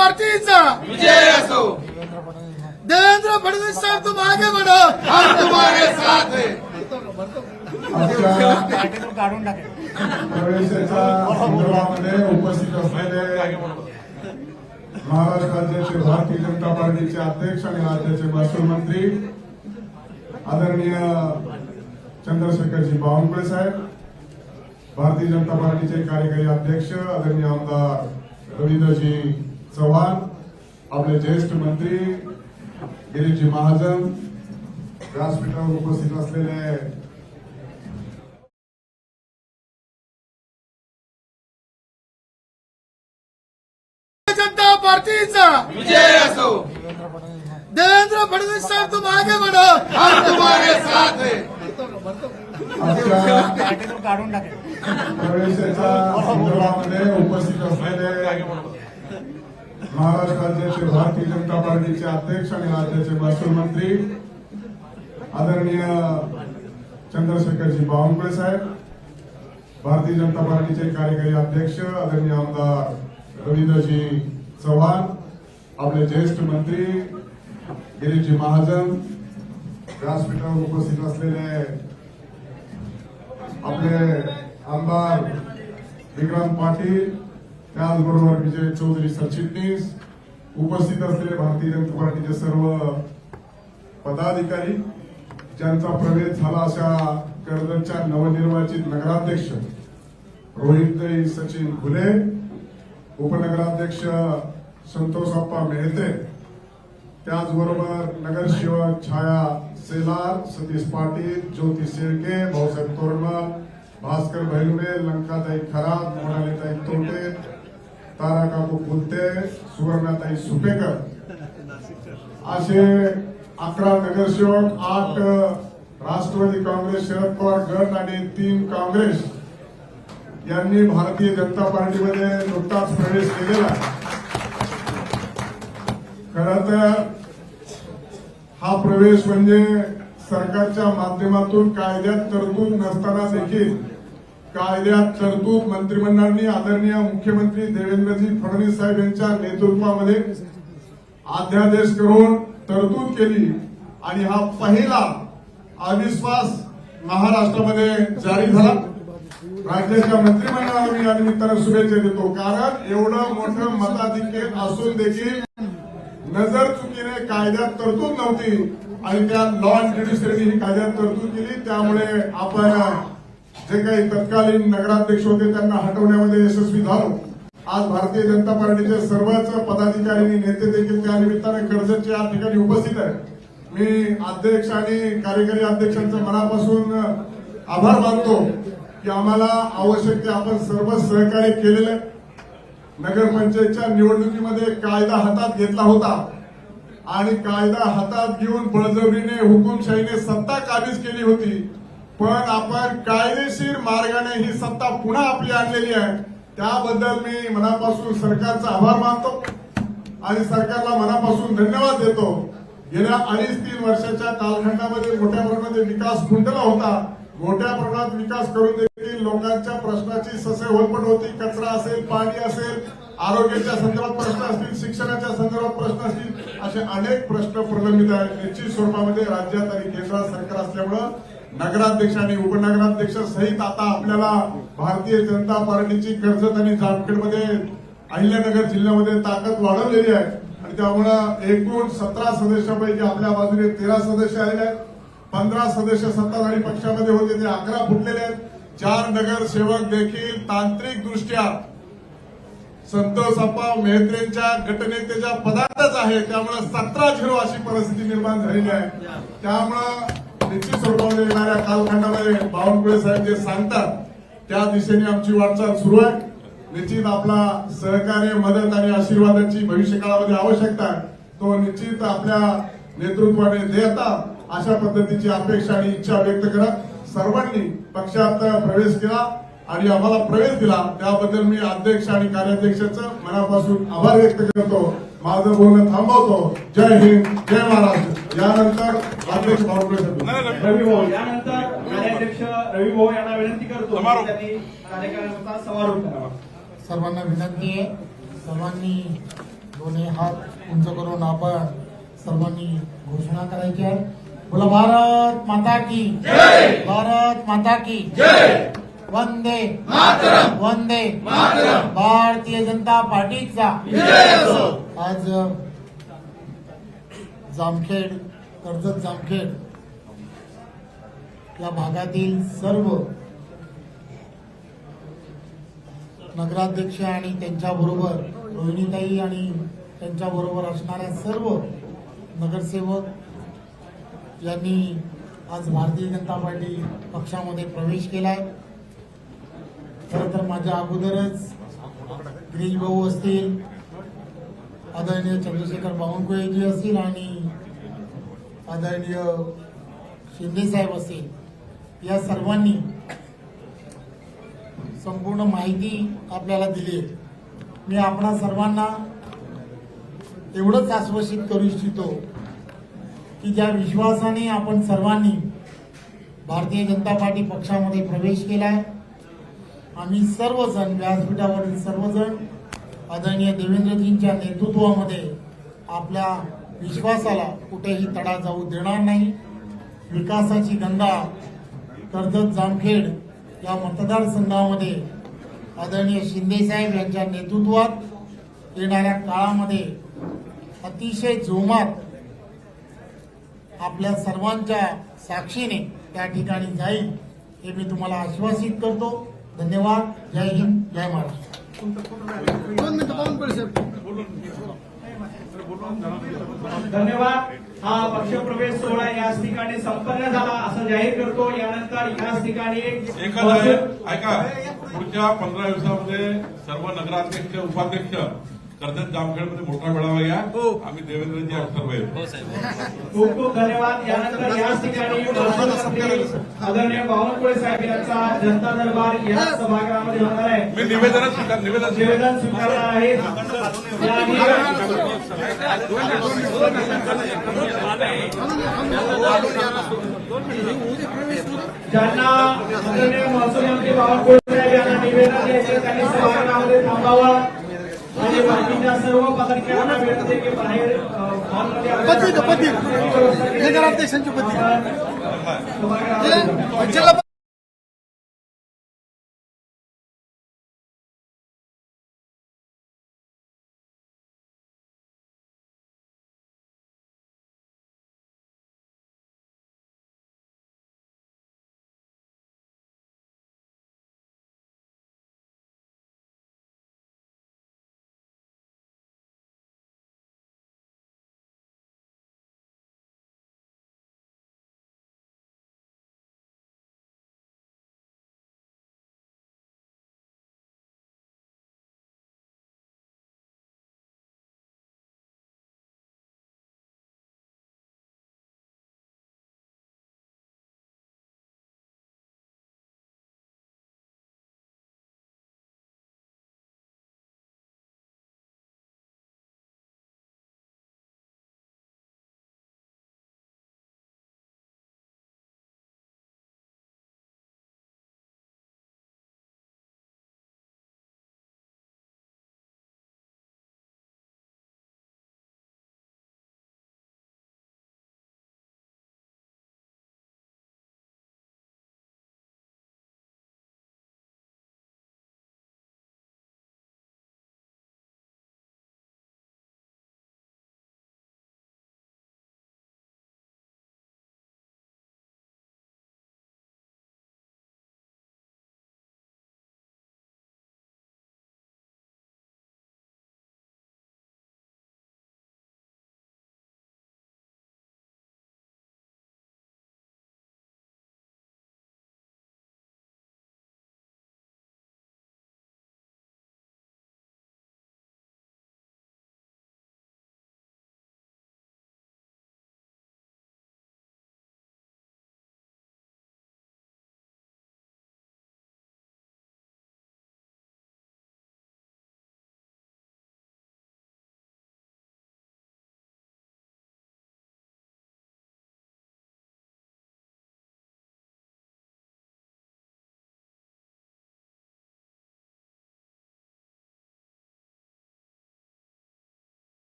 पार्टीचा. विजय असो. देवेंद्र फडणवीस साहेब तुम आगे बढ़ो हम तुम्हारे साथ हैं आजच्या प्रवेशाच्या संदर्भामध्ये उपस्थित असलेले महाराष्ट्र राज्याचे भारतीय जनता पार्टीचे अध्यक्ष आणि राज्याचे महसूल मंत्री आदरणीय चंद्रशेखरजी बावनकुळे साहेब भारतीय जनता पार्टीचे कार्यकारी अध्यक्ष आदरणीय आमदार रवींद्रजी चव्हाण आपले ज्येष्ठ मंत्री गिरीशजी महाजन व्यासपीठावर उपस्थित असलेले जनता पार्टीचा विजय असो. देवेंद्र फडणवीस साहेब तुम आगे बढ़ो. हम तुम्हारे साथ हैं. आजच्या प्रवेशाच्या संदर्भामध्ये उपस्थित असलेले महाराष्ट्र राज्याचे भारतीय जनता पार्टीचे अध्यक्ष आणि राज्याचे महसूल मंत्री आदरणीय चंद्रशेखरजी बावनकुळे साहेब भारतीय जनता पार्टीचे कार्यकारी अध्यक्ष आदरणीय आमदार रवींद्रजी चव्हाण आपले ज्येष्ठ मंत्री गिरीशजी महाजन व्यासपीठावर उपस्थित असलेले आपले आमदार विक्रांत पाटील त्याचबरोबर विजय चौधरी सरचिटणीस उपस्थित असलेले भारतीय जनता पार्टीचे सर्व पदाधिकारी ज्यांचा प्रवेश झाला अशा कर्जतच्या नवनिर्वाचित नगराध्यक्ष रोहितदाई सचिन फुले उपनगराध्यक्ष संतोषप्पा मेहते त्याचबरोबर नगरसेवक छाया सेलार सतीश पाटील ज्योती शेळके भाऊसाहेब तोरणा भास्कर भैलुरे लंकाताई खरात मोनालीताई तोटे तारा काकू फुलते सुवर्णाताई सुपेकर असे अकरा नगरसेवक आठ राष्ट्रवादी काँग्रेस शरद पवार गट आणि तीन काँग्रेस यांनी भारतीय जनता पार्टीमध्ये नुकताच प्रवेश केलेला आहे. खर तर हा प्रवेश म्हणजे सरकारच्या माध्यमातून कायद्यात तरतूद नसताना देखील कायद्यात तरतूद मंत्रिमंडळाने आदरणीय मुख्यमंत्री देवेंद्रजी फडणवीस साहेब यांच्या नेतृत्वामध्ये अध्यादेश करून तरतूद केली. आणि हा पहिला अविश्वास महाराष्ट्रामध्ये जारी झाला. राज्याच्या मंत्रिमंडळाला मी या निमित्तानं शुभेच्छा देतो. कारण एवढं मोठं मताधिक्य असून देखील नजर चुकीने कायद्यात तरतूद नव्हती. आणि त्या लॉ अँड ज्युडिशरीने ही कायद्यात तरतूद केली. त्यामुळे आपण जे काही तत्कालीन नगराध्यक्ष होते त्यांना हटवण्यामध्ये यशस्वी झालो. आज भारतीय जनता पार्टीचे सर्वच पदाधिकारी आणि नेते देखील त्या निमित्ताने कर्जतच्या या ठिकाणी उपस्थित आहेत. मी अध्यक्ष आणि कार्यकारी अध्यक्षांचं मनापासून आभार मानतो की आम्हाला आवश्यक ते आपण सर्व सहकार्य केलेलं नगरपंचायतच्या निवडणुकीमध्ये कायदा हातात घेतला होता. आणि कायदा हातात घेऊन बळजबरीने हुकुमशाहीने सत्ता काबीज केली होती. पण आपण कायदेशीर मार्गाने ही सत्ता पुन्हा आपली आणलेली आहे. त्याबद्दल मी मनापासून सरकारचा आभार मानतो आणि सरकारला मनापासून धन्यवाद देतो. गेल्या अडीच तीन वर्षाच्या कालखंडामध्ये मोठ्या प्रमाणात विकास खुंटला होता. मोठ्या प्रमाणात विकास करून देखील लोकांच्या प्रश्नाची ससे होलपट होती. कचरा असेल पाणी असेल आरोग्याच्या संदर्भात प्रश्न असतील शिक्षणाच्या संदर्भात प्रश्न असतील असे अनेक प्रश्न प्रलंबित आहेत. निश्चित स्वरूपामध्ये राज्यात आणि केंद्रात सरकार असल्यामुळं नगराध्यक्ष आणि उपनगराध्यक्ष सहित आता आपल्याला भारतीय जनता पार्टीची कर्जत आणि जामखेडमध्ये अहिल्यानगर जिल्ह्यामध्ये ताकद वाढवलेली आहे. आणि त्यामुळं एकूण सतरा सदस्यापैकी आपल्या बाजूने तेरा सदस्य आलेले आहेत. पंधरा सदस्य सत्ताधारी पक्षामध्ये होते ते अकरा फुटलेले आहेत. चार नगरसेवक देखील तांत्रिक दृष्ट्या संतोष अप्पा मेहत्रेंच्या गटनेत्याच्या पदार्थच आहे. त्यामुळे सतरा झिरो अशी परिस्थिती निर्माण झालेली आहे. त्यामुळं निश्चित स्वरूपामध्ये येणाऱ्या कालखंडामध्ये बावनकुळे साहेब जे सांगतात त्या दिशेने आमची वाटचाल सुरू आहे. निश्चित आपला सहकार्य मदत आणि आशीर्वादाची भविष्य काळामध्ये आवश्यकता आहे. तो निश्चित आपल्या नेतृत्वाने देता अशा पद्धतीची अपेक्षा आणि इच्छा व्यक्त करत सर्वांनी पक्षात प्रवेश केला आणि आम्हाला प्रवेश दिला. त्याबद्दल मी अध्यक्ष आणि कार्याध्यक्षाचं मनापासून आभार व्यक्त करतो. माझं बोलणं थांबवतो. जय हिंद जय महाराष्ट्र. यानंतर अध्यक्ष रवी भाऊ. यानंतर कार्याध्यक्ष रवी भाऊ यांना विनंती करतो त्यांनी कार्यक्रमाचा समारोप करावा. सर्वांना विनंती आहे. सर्वांनी दोन्ही हात उंच करून आपण सर्वांनी घोषणा करायची आहे. बोला भारत माता की भारत माता की वंदे वंदे भारतीय जनता पार्टीचा. आज जामखेड कर्जत जामखेड या भागातील सर्व नगराध्यक्ष आणि त्यांच्याबरोबर रोहिणीताई आणि त्यांच्याबरोबर असणाऱ्या सर्व नगरसेवक यांनी आज भारतीय जनता पार्टी पक्षामध्ये प्रवेश केलाय. खरं तर माझ्या अगोदरच गिरीश भाऊ असतील आदरणीय चंद्रशेखर बावनकुळेजी असतील आणि आदरणीय शिंदे साहेब असतील या सर्वांनी संपूर्ण माहिती आपल्याला दिली आहे. मी आपणा सर्वांना एवढंच आश्वासित करू इच्छितो की ज्या विश्वासाने आपण सर्वांनी भारतीय जनता पार्टी पक्षामध्ये प्रवेश केला आहे आम्ही सर्वजण व्यासपीठावरील सर्वजण आदरणीय देवेंद्रजींच्या नेतृत्वामध्ये आपल्या विश्वासाला कुठेही तडा जाऊ देणार नाही. विकासाची गंगा कर्जत जामखेड या मतदारसंघामध्ये आदरणीय शिंदेसाहेब यांच्या नेतृत्वात येणाऱ्या काळामध्ये अतिशय जोमात आपल्या सर्वांच्या साक्षीने त्या ठिकाणी जाईल हे मी तुम्हाला आश्वासित करतो. धन्यवाद. जय हिंद जय महाराष्ट्र. दोन मिनिटं धन्यवाद. हा पक्षप्रवेश सोहळा याच ठिकाणी संपन्न झाला असं जाहीर करतो. यानंतर याच ठिकाणी एकच आहे ऐका. पुढच्या पंधरा दिवसामध्ये सर्व नगराध्यक्ष उपाध्यक्ष कर्जत जामखेडमध्ये मोठा मेळावा घ्या आम्ही देवेंद्रजी सर्व येतो खूप खूप धन्यवाद. यानंतर याच ठिकाणी आदरणीय बावनकुळे साहेब यांचा जनता दरबार या सभागृहामध्ये होणार आहे. मी निवेदन स्वीकार- निवेदन स्वीकारणार आहे. निवेदन- ज्यांना आदरणीय महसूल मंत्री बावनकुळे साहेब यांना निवेदन द्यायचे त्यांनी सभागृहामध्ये थांबावं. पत्रिका, पत्रिका. नगराध्यक्षांची पत्रिका. जिल्हा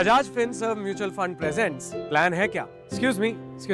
Bajaj Finserv mutual fund presents plan है क्या? Excuse me excuse